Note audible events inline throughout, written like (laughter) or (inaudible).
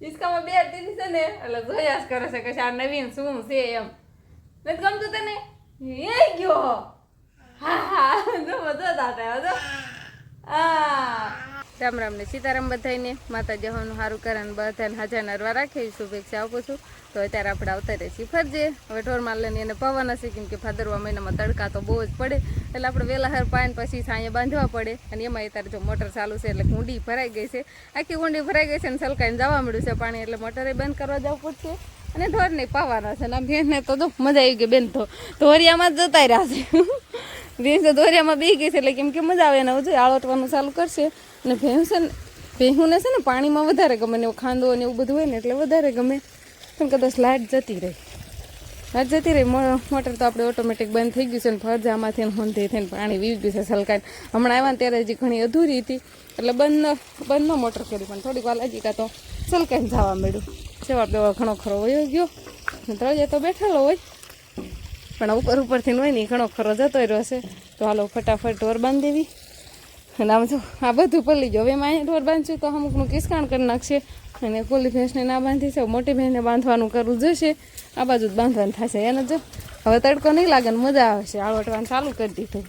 હિસકામાં બે દીધી છે ને એટલે જોયા જ કરે છે કે આ નવીન શું છે એમ નથી ગમતું તને એ ગયો હા હા જો આવ્યો જો આ રામ રામ ને સીતારામ બધાને માતા જવાનું સારું કરે ને બધાને હાજર નરવા રાખે શુભેચ્છા આપું છું. તો અત્યારે આપણે આવતા રહે છીએ ફરજે. હવે ઢોરમાં લઈને એને પવન હશે, કેમ કે ભાદરવા મહિનામાં તડકા તો બહુ જ પડે. એટલે આપણે વહેલા હર પાન પછી સાંજે બાંધવા પડે. અને એમાં અત્યારે જો મોટર ચાલુ છે, એટલે ઊંડી ભરાઈ ગઈ છે. આખી ઊંડી ભરાઈ ગઈ છે અને સલકાઈને જવા મળ્યું છે પાણી, એટલે મોટરે બંધ કરવા જવું પડશે. અને ઢોરને પાવાના છે. આમ ભેંસને તો જો મજા આવી ગઈ બેન તો. ધોરિયામાં જ જતા રહ્યા છે. ભેંસ તો દોરિયામાં બી ગઈ છે એટલે કેમ કે મજા આવે ને હજુ આળોટવાનું ચાલુ કરશે. અને ભેંસ છે ને ભેંસુને છે ને પાણીમાં વધારે ગમે ને એવું ખાંદો ને એવું બધું હોય ને એટલે વધારે ગમે. પણ કદાચ લાઇટ જતી રહી. લાઇટ જતી રહી. મોટર તો આપણે ઓટોમેટિક બંધ થઈ ગયું છે ને ફરજામાંથી હોંધી થઈને પાણી વીવી ગયું છે સલકાઈને હમણાં આવ્યા ત્યારે હજી ઘણી અધૂરી હતી. એટલે બંધ બંધ મોટર કરી, પણ થોડીક વાર લાગી કાં તો સલકાઈને જવા મળ્યું. સેવા બેવા ઘણો ખરો વયો ગયો. અને તળિયે તો બેઠેલો હોય. પણ ઉપર ઉપરથી હોય ને ઈ ઘણો ખરો જતો રહ્યો છે. તો હાલો ફટાફટ ઢોર બાંધી દેવી. અને આમ જો, આ બધું પલી ગયો. હવે એમાં ઢોર બાંધશું તો અમુકનું કિસકાણ કરી નાખશે. અને કોલી ભેંસને ના બાંધી છે, મોટી ભેંસને બાંધવાનું કરવું જોઈશે. આ બાજુ જ બાંધવાનું થશે. એને જો હવે તડકો નહીં લાગે ને મજા આવે છે. આળવટવાનું ચાલુ કરી દીધું.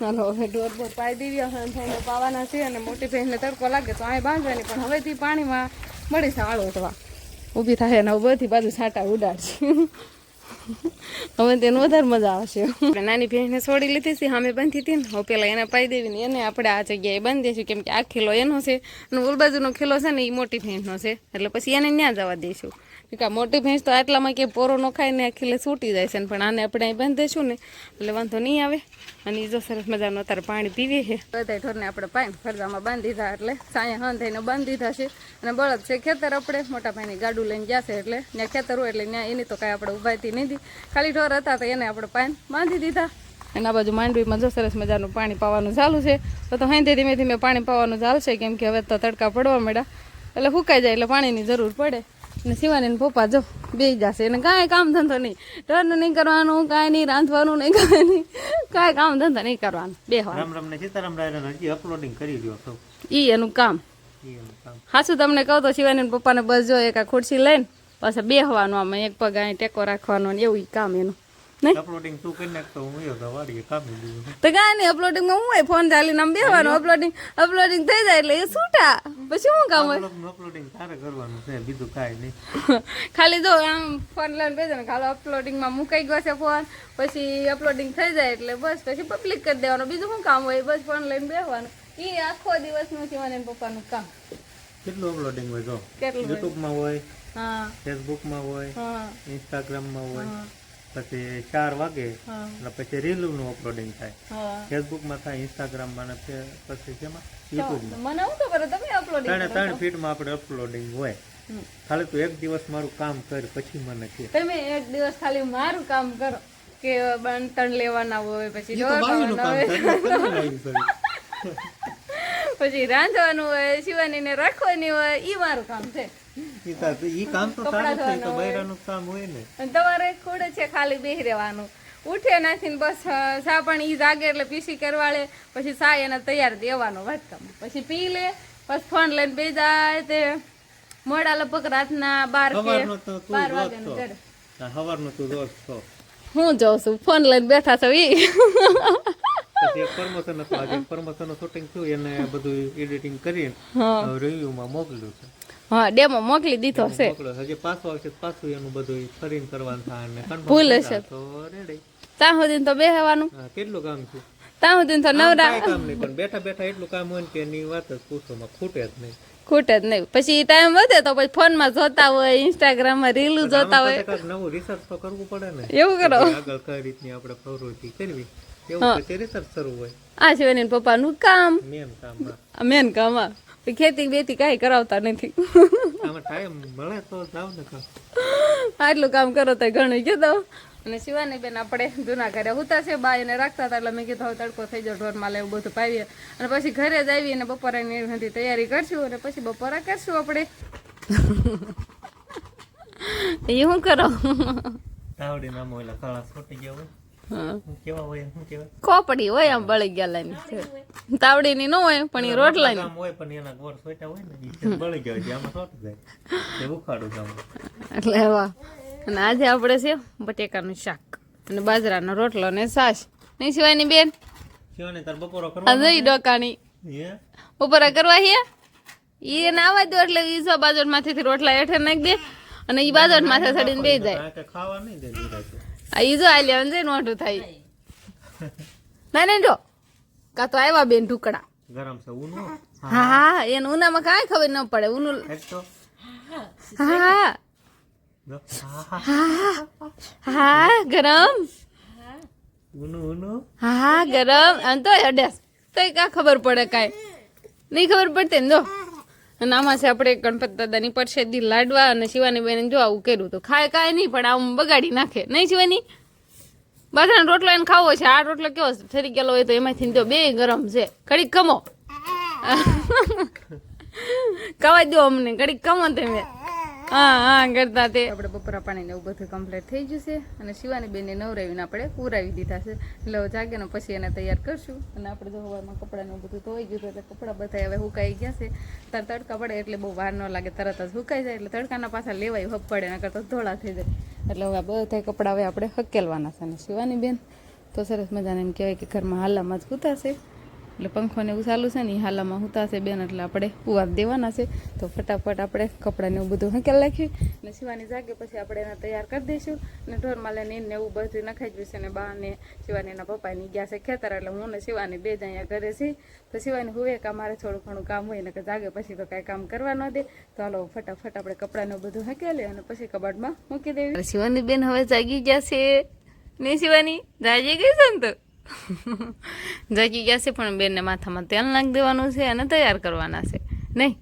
ચાલો હવે ઢોર બોર પાઈ દેવી થઈને પાવાના છે અને મોટી ભેંસને તડકો લાગે તો અહીં બાંધવાની, પણ હવેથી પાણીમાં મળી છે આળવટવા ઊભી થાય અને બધી બાજુ છાંટા ઉડાડશે. હવે તેને વધારે મજા આવશે નાની ભેંસને છોડી લીધી છે અમે બાંધી હતી ને, હવે પેલા એને પાઈ દેવી એને આપણે આ જગ્યાએ બાંધી દઈશું કેમ કે આ ખીલો એનો છે અને ઓલ બાજુનો ખીલો છે ને એ મોટી ભેંસનો છે, એટલે પછી એને ત્યાં જવા દઈશું. કે મોટી ભેંસ તો આટલામાં કે પોરો ન ખાય ને ખીલે છૂટી જાય છે ને, પણ આને આપણે અહીં બાંધી દઈશું ને, એટલે વાંધો નહીં આવે. અને એ જો સરસ મજાનું અત્યારે પાણી પીવે છે. બધા ઢોરને આપણે પાણી ફરજામાં બાંધી દીધા, એટલે સાંજે હં થઈને બાંધી દીધા છે. અને બળદ છે ખેતર આપણે મોટા ભાઈની ગાડું લઈને છે, એટલે ત્યાં ખેતર હોય એટલે ત્યાં એની તો કાંઈ આપણે ઉભાતી નથી ખાલી ઢોર હતા તો એને આપણે પાણી બાંધી દીધા. એના બાજુ માંડવીમાં જો સરસ મજાનું પાણી પાવાનું ચાલુ છે. તો તો હાઈ ધીમે ધીમે પાણી પાવાનું ચાલશે કેમ કે હવે તો તડકા પડવા માંડ્યા. એટલે ફૂંકાઈ જાય એટલે પાણીની જરૂર પડે. અને શિવાની ને પપ્પા જો બે જશે. એને કાંઈ કામ ધંધો નહીં. ઢોરનું નહીં કરવાનું કાંઈ નહીં રાંધવાનું નહીં કાંઈ નહીં. કાંઈ કામ ધંધો નહીં કરવાનું. બે રામ રામ ને સીતારામ હજી અપલોડિંગ કરી દો ઈ એનું કામ. ઈ એનું કામ. હાસું તમને કહું તો શિવાની ને પપ્પાને બસ જો એક આ ખુરશી લઈને પાછા બેહવાનું આમ એક પગ અહીં ટેકો રાખવાનો ને એવું કામ એનું. અપલોડિંગ તું કરી નાખતો હું તો વાડીએ કામી દીધું તો કાંઈ નહીં અપલોડિંગમાં હું હોય? ફોન ચાલીને આમ બેહવાનું અપલોડિંગ અપલોડિંગ થઈ જાય એટલે એ છૂટા. પછી શું કામ હોય? અપલોડિંગ તારે કરવાનું છે બીજું કાંઈ નહીં. (laughs) ખાલી જો આમ ફોન લઈને બેસો ને ખાલી અપલોડિંગમાં મુકાઈ ગયો છે ફોન પછી અપલોડિંગ થઈ જાય એટલે બસ પછી પબ્લિક કરી દેવાનું. બીજું શું કામ હોય? બસ ફોન લઈને બેહવાનું. એ આખો દિવસનું શિવાની ને પપ્પાનું કામ. કેટલું અપલોડિંગ હોય યુટ્યુબમાં ફેસબુકમાં હોય ઇન્સ્ટાગ્રામમાં હોય પછી ચાર વાગે એટલે પછી રીલનું અપલોડિંગ થાય. ફેસબુક ફેસબુકમાં થાય ઇન્સ્ટાગ્રામમાં ને પછી શેમાં? યુટ્યુબમાં મને શું ખબર તમે અપલોડિંગ ત્રણે ત્રણ ફીટમાં આપણે અપલોડિંગ હોય. ખાલી તું એક દિવસ મારું કામ કર પછી મને કે. તમે એક દિવસ ખાલી મારું કામ કરો કે બંતણ લેવાના હોય પછી કામ. (laughs) પછી રાંધવાનું હોય શિવાનીને રાખવાની હોય ઈ મારું કામ છે. તાર- ઈ કામ તો કપડાં સારું તો બૈરાનું કામ હોય ને. તમારે ખોડે છે ખાલી બેહી રહેવાનું ઉઠે નાખીને બસ સા પણ ઈ જાગે એટલે પીસી કરવાળે પછી સા એને તૈયાર દેવાનો વાટકામાં પછી પી લે પછી ફોન લઈને બે જાય તે મોડા લગભગ રાતના બાર કે બાર વાગ્યાનું છો ઘરે તું રોજ છો હું જોઉં છું ફોન લઈને બેઠા છો ઈ. પછી એક હતું આજે પરમોશન શૂટિંગ થયું એને બધું એડિટિંગ કરી રિવ્યુમાં મોકલ્યું છે. હા ડેમો મોકલી દીધો છે. હજી પાછું આવશે પાછું એનું બધું ફરીને કરવાનું થાય ને ભૂલ હશે. તો રેડી ત્યાં સુધી તો બેહવાનું. કેટલું કામ છે? ત્યાં સુધી તો નવરા કામ નહીં પણ બેઠા બેઠા એટલું કામ હોય ને કે એની વાત જ પૂછવામાં ખૂટે જ નહીં. ખૂટે જ નહીં. પછી ટાઈમ વધે તો પછી ફોનમાં જોતા હોય ઇન્સ્ટાગ્રામમાં રીલું જોતા હોય. નવું રિસર્ચ તો કરવું પડે ને. એવું કરો. આગળ કઈ રીતની આપણે પ્રવૃત્તિ કરવી? એવું રિસર્ચ કરવું હોય. આ શિવાની પપ્પાનું કામ. મેન કામ મેન કામ પછી ખેતી બેતી કાંઈ કરાવતા નથી. આમાં ટાઈમ મળે તો જાવ ને કામ આટલું કામ કરો તો ઘણું કીધો અને શિવાની બેન આપણે જૂના ઘરે હુતા છે બા એને રાખતા હતા એટલે મેં કીધું હવે તડકો થઈ જાવ ઢોરમાં એવું બધું પાવીએ. અને પછી ઘરે જ આવી અને બપોરાની એની તૈયારી કરશું અને પછી બપોરા કરશું આપણે. એ શું કરો? તાવડી નામ ઓલા કળા છોટી ગયા હોય. કોપડી હોય આમ બળી ગયેલાની તાવડીની ન હોય પણ એ રોટલાની ની હોય પણ એના ગોળ સોટા હોય ને બળી ગયા આમાં સોટ જાય એ ઉખાડું એટલે વાહ અને આજે આપણે છે બટેકાનું શાક અને બાજરાનો રોટલો ને છાશ નહીં સિવાયની બેન શિવાને તાર બપોરો આ કરવા જઈ ડોકાણી હે ઉપર કરવા હે એ આવવા દો એટલે ઈ સો બાજોટમાંથી રોટલા હેઠે નાખી દે અને ઈ બાજોટ માથે ચડીને બેસી જાય ખાવા નહીં દે આ ઈ જો આલ્યા જઈને મોઢું થાય. ના ના જો. કા તો આવ્યા બેન ઢુકડા ગરમ છે ઊનું? હા. હા એને ઉનામાં કાંઈ ખબર ન પડે. ઉનું હા હા, ગરમ. ઊનું ઊનું? હા ગરમ. આમ તો અડ્યાસ તોય કા ખબર પડે કાંઈ. નહીં ખબર પડતી ને જો. અને આમાં છે આપણે ગણપત દાદાની પરસેદી લાડવા અને શિવાની બેન જો આવું કર્યું તો ખાય કાંઈ નહીં પણ આમ બગાડી નાખે. નહીં શિવાની? બધાને રોટલો એને ખાવો છે. આ રોટલો કેવો ઠરી ગયેલો હોય તો એમાંથી જો બે ગરમ છે. ઘડીક કમો કવાય દો અમને. ઘડીક કમો તમે. હા હા, કરતા તે. આપણે બપોરા પાણી ને એવું બધું કમ્પ્લીટ થઈ છે અને શિવાની બેનને નવરાવીને આપણે પુરાવી દીધા છે. એટલે જાગે ને પછી એને તૈયાર કરશું. અને આપણે જો હવામાં કપડાં ને બધું ધોઈ ગયું એટલે કપડાં બધા હવે સુકાઈ ગયા છે. તાર તડકા પડે એટલે બહુ વાર ન લાગે, તરત જ સુકાઈ જાય. એટલે તડકાના પાછા લેવાય હબ પડે એના તો ધોળા થઈ જાય. એટલે હવે બધા કપડાં હવે આપણે હકેલવાના છે. અને શિવાની બેન તો સરસ મજાને એમ કહેવાય કે ઘરમાં હાલામાં જ કૂતાશે એટલે પંખો ને એવું ચાલુ છે ને એ હાલામાં હુતાશે બેન, એટલે આપણે પુવાર દેવાના છે. તો ફટાફટ આપણે કપડાને એવું બધું હંકેલ નાખ્યું અને શિવાની જાગે પછી આપણે એને તૈયાર કરી દઈશું. અને ઢોરમાં લઈને એને એવું બધું નખાઈ ગયું છે ને બા ને શિવાની એના પપ્પાની ગયા છે ખેતર, એટલે હું ને શિવાની બે જ અહીંયા ઘરે છે. તો શિવાની હુવે કે મારે થોડું ઘણું કામ હોય ને કે જાગે પછી તો કાંઈ કામ કરવા ન દે. તો હાલો ફટાફટ આપણે કપડાને બધું હંકેલી અને પછી કબાટમાં મૂકી દેવી. શિવાની બેન હવે જાગી ગયા છે. ને શિવાની, જાગી ગઈ છે ને તો? (laughs) જાગી ગયા છે, પણ બેનને માથામાં તેલ નાખી દેવાનું છે અને તૈયાર કરવાના છે. નહીં?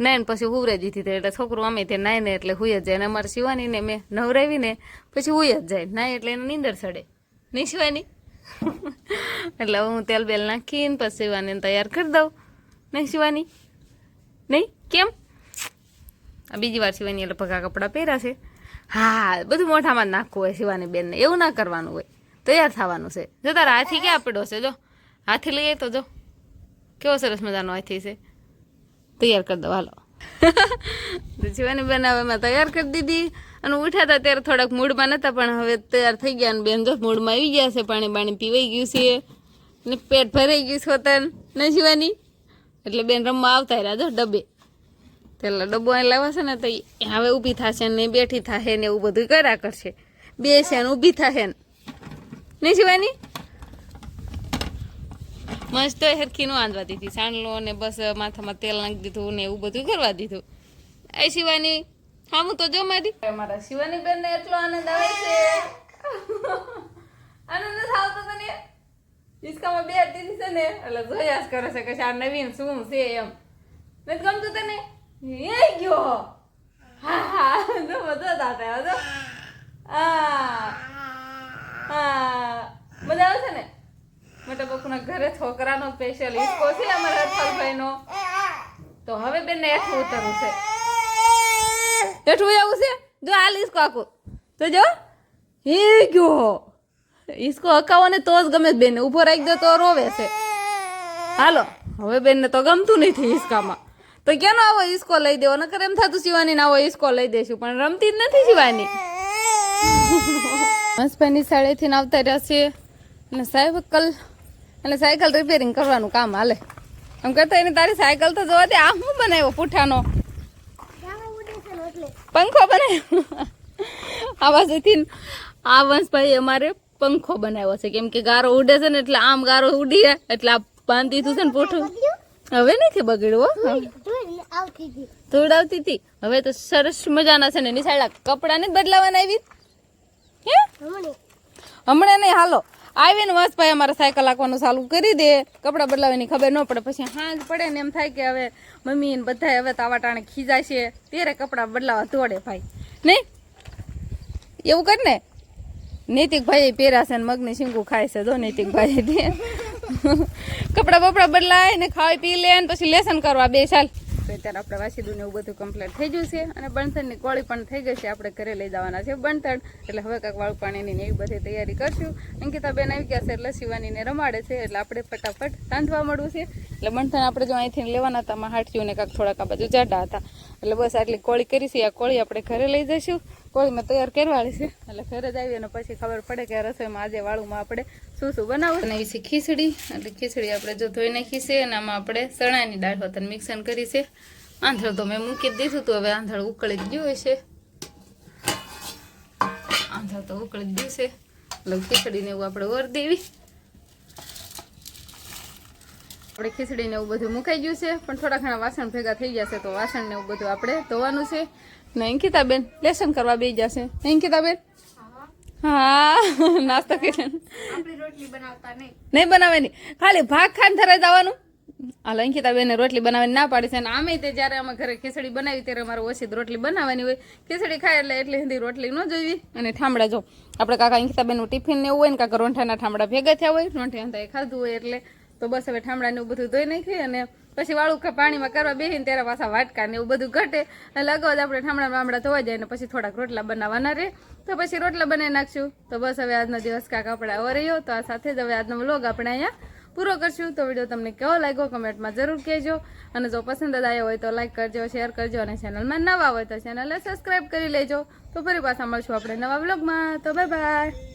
નાઈને પછી હુવરે દીધી હતી, એટલે છોકરું અમે તે નાય એટલે હુઈ જ જાય. અને અમારે શિવાનીને મેં નવરાવીને પછી હુઈ જ જાય. નાય એટલે એને નીંદર ચડે નહીં શિવાની? (laughs) એટલે હું તેલ બેલ નાખીને પછી શિવાનીને તૈયાર કરી દઉં. નહીં શિવાની? નહીં? કેમ? આ બીજી વાર શિવાની એટલે પગા કપડાં પહેર્યા છે. હા, બધું મોઢામાં જ નાખવું હોય શિવાની બેનને. એવું ના કરવાનું હોય. તૈયાર થવાનું છે. જો તારા હાથી ક્યાં પડ્યો છે? જો હાથી લઈએ તો જો. કેવો સરસ મજાનો હાથી છે. તૈયાર કરી દો હાલો. (laughs) જીવાની શિવાની બેન હવે મેં તૈયાર કરી દીધી અને ઉઠ્યા હતા ત્યારે થોડાક મૂડમાં નહોતા પણ હવે તૈયાર થઈ ગયા અને બેન જો મૂડમાં આવી ગયા છે પાણી બાણી પીવાઈ ગયું છે ને પેટ ભરાઈ ગયું છે હોતન. ને જીવાની? એટલે બેન રમવા આવતા રહ્યા જો ડબ્બે. પેલા ડબ્બો અહીં લાવવા છે ને તો હવે ઊભી થશે ને બેઠી થશે ને એવું બધું કર્યા કરશે. બેસે ને ઊભી થશે ને. નહીં શિવાની? મસ્ત હરખી નું આંધવા દીધી. સાંડલો ને બસ માથામાં તેલ નાખી દીધું ને એવું બધું કરવા દીધું. એ શિવાની હા હું તો જો મારી. મારા શિવાની બેન ને એટલો આનંદ આવે છે. આનંદ આવતો તને? હિસકામાં બે દીધી છે ને એટલે જોયા જ કરે છે કે આ નવીન શું છે એમ. નથી ગમતું તને? એ ગયો. હા હા જો બધો દાતા આવ્યો આ હા. મજા આવે છે ને? મોટા બાપુના ઘરે છોકરાનો સ્પેશિયલ હિસ્કો છે અમારા હરફલભાઈનો તો હવે બેન હેઠું ઉતરવું છે. હેઠું આવું છે? જો આ હિસ્કો આખું. તો જો, હે ગયો. હિસ્કો હકાવો ને તો જ ગમે બેન. ઊભો રાખી દો તો રોવે છે. હાલો, હવે બેનને તો ગમતું નથી હિસકામાં તો કેનો આવો હિસકો લઈ દેવો? નકર એમ થતું શિવાની આવો હિસકો લઈ દેશું, પણ રમતી જ નથી શિવાની. મસ્તભાઈની શાળેથી આવતા રહ્યા છીએ. અને સાયકલ અને સાયકલ રિપેરિંગ કરવાનું કામ હાલે. એમ કરતા એને તારી સાયકલ તો જોવા દે, આ હું બનાવ્યો પુઠાનો? પંખો બનાવ્યો. આ બાજુથી આ વંશભાઈ અમારે પંખો બનાવ્યો છે. કેમ કે ગારો ઉડે છે ને એટલે આમ ગારો ઉડી જાય, એટલે આ બાંધી દીધું છે ને પૂઠું. હવે નથી બગડ્યું, હો. ધૂળ આવતી હતી. હવે તો સરસ મજાના છે ને નિશાળા કપડાને બદલાવાના આવી. હે? હમણાં. નહીં હાલો. આવીને વાસભાઈ અમારે સાયકલ હાંકવાનું ચાલુ કરી દે. કપડાં બદલાવાની ખબર ન પડે. પછી હાંજ પડે ને એમ થાય કે હવે મમ્મી ને બધા હવે તાવા ટાણે ખીજાશે. ત્યારે કપડાં બદલાવા દોડે ભાઈ. નહીં? એવું કર ને. નૈતિકભાઈ પહેરાશે છે ને મગની શીંગું ખાય છે. જો નૈતિકભાઈ કપડાં બપડા બદલાય ને ખાઈ પી લે ને પછી લેસન કરવા બે ચાલ. તો અત્યારે આપણે વાસીદું ને એવું બધું કમ્પ્લીટ થઈ ગયું છે અને બણતણની કોળી પણ થઈ ગઈ છે. આપણે ઘરે લઈ જવાના છે બણતણ એટલે હવે કાંક વાળું પાણીની એવી બધી તૈયારી કરશું. અંકિતા બેન આવી ગયા છે એટલે શિવાનીને રમાડે છે. એટલે આપણે ફટાફટ રાંધવા મળવું છે. એટલે બણતણ આપણે જો અહીંથી લેવાના હતા માં હાટચ્યું ને કાંક થોડાક આ બાજુ જાડા હતા. એટલે બસ આટલી કોળી કરી છે. આ કોળી આપણે ઘરે લઈ જઈશું. કોળીમાં તૈયાર કરવાળી છે. એટલે ઘરે જ આવીએ અને પછી ખબર પડે કે રસોઈમાં આજે વાળુમાં આપણે શું શું બનાવવું. એવી છે ખીચડી. એટલે ખીચડી આપણે જો ધોઈ નાખી છે અને આમાં આપણે ચણાની દાળ હોતન મિક્સન કરી છે. આંધળ તો મેં મૂકી દીધું હતું હવે આંધળ ઉકળી ગયું હશે. આંધળ તો ઉકળી ગયું છે. એટલે ખીચડીને એવું આપણે વર દેવી. આપણે ખીચડીને એવું બધું મુકાઈ ગયું છે પણ થોડા ઘણા વાસણ ભેગા થઈ જશે તો વાસણ ને એવું બધું આપણે ધોવાનું છે. ને અંકિતાબેન લેસન કરવા બેસી જશે અંકિતાબેન? હા નાસ્તો કરી નહીં. બનાવવાની ખાલી ભાગ ખાન થરે જવાનું. હાલ અંકિતાબેને રોટલી બનાવીને ના પાડી છે. અને આમે તે જ્યારે અમે ઘરે ખીચડી બનાવી ત્યારે અમારે ઓછી રોટલી બનાવવાની હોય. ખીચડી ખાય એટલે એટલી સુધી રોટલી ન જોઈવી. અને ઠામડા જો. આપણે કાકા અંકિતાબેનનું ટિફિન ને એવું હોય ને કાકા રોંઠાના ઠામડા ભેગા થયા હોય રોંઠે અંતા એ ખાધું હોય એટલે તો બસ હવે ઠામડાને એવું બધું ધોઈ નાખ્યું અને પછી વાળું પાણીમાં કરવા બેસીને ત્યારે પાછા વાટકા ને એવું બધું ઘટે. એટલે અગાઉ આપણે ઠામડા બામડા ધોવા જાય ને પછી થોડાક રોટલા બનાવવાના રહે તો પછી રોટલા બનાવી નાખશું. તો બસ હવે આજનો દિવસ કાંક આપણે આવો રહ્યો. તો આ સાથે જ હવે આજનો વ્લોગ આપણે અહીંયા પૂરો કરશું. તો વીડિયો તમને કેવો લાગ્યો કમેન્ટમાં જરૂર કહેજો. અને જો પસંદ આવ્યો હોય તો લાઈક કરજો શેર કરજો અને ચેનલમાં નવા હોય તો ચેનલને સબસ્ક્રાઈબ કરી લેજો. તો ફરી પાછા મળશું આપણે નવા વ્લોગમાં. તો બાય બાય